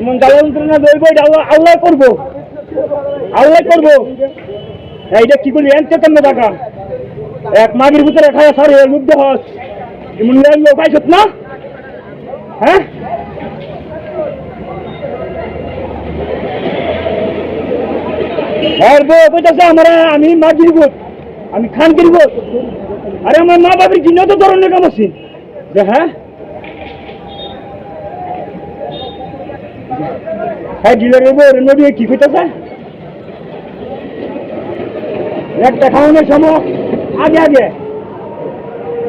এমন জ্বালা যন্ত্রণা দইব এটা আল্লাহ আল্লাহ করব। আল্লাহ করব। এইটা কি করলি এনতে কেমন টাকা এক মাগের ভিতরে খায় সারে মুখ দেহস এমন লোক পাইছত না? হ্যাঁ? হ্যাঁ আমি মাঝির বোধ আমি খান কিনব আরে আমার মা বাবার নত ধরনের কাম আছে। হ্যাঁ? হ্যাঁ বউ নদী কি কইতাছে একটা খাওয়ানোর সময় আগে আগে।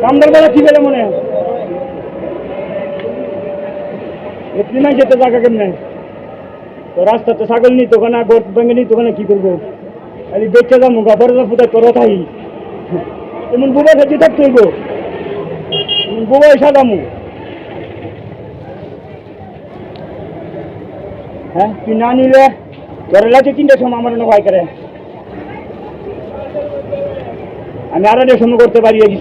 কামদার বেলা কি বেলা মনে হয়? এমনি নাই, যেতে জায়গা কেমনে? তো রাস্তাতে ছাগল নিত ওখানে গোট ভেঙে নিত ওখানে কি করব? খালি বেচে যাব গাফার ফুটাই তোর তাই। এমন বুবা খেতে থাকতে হইব। এমন বুবা হ্যাঁ তুই না নিলে? তোর লাগে তিনটার সময় আমার নয় করে আমি আর একটা সময় করতে পারি গেছি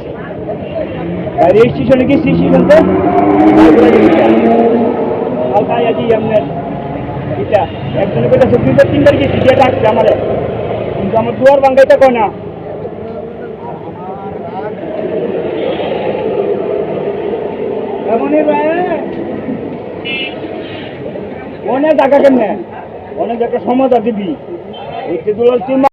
বাইরে স্টেশনে গেছি স্টেশনতে হালকা আছি আপনার এটা। একজনে কইতাছে দুইবার তিনবার গেছি, দিয়ে ডাকছে আমারে। কিন্তু আমার দুয়ার বাঙ্গাইতে কয় না। অনেক টাকা কেমনে? অনেক একটা সমাজ দিবি ওই দুলাল তুই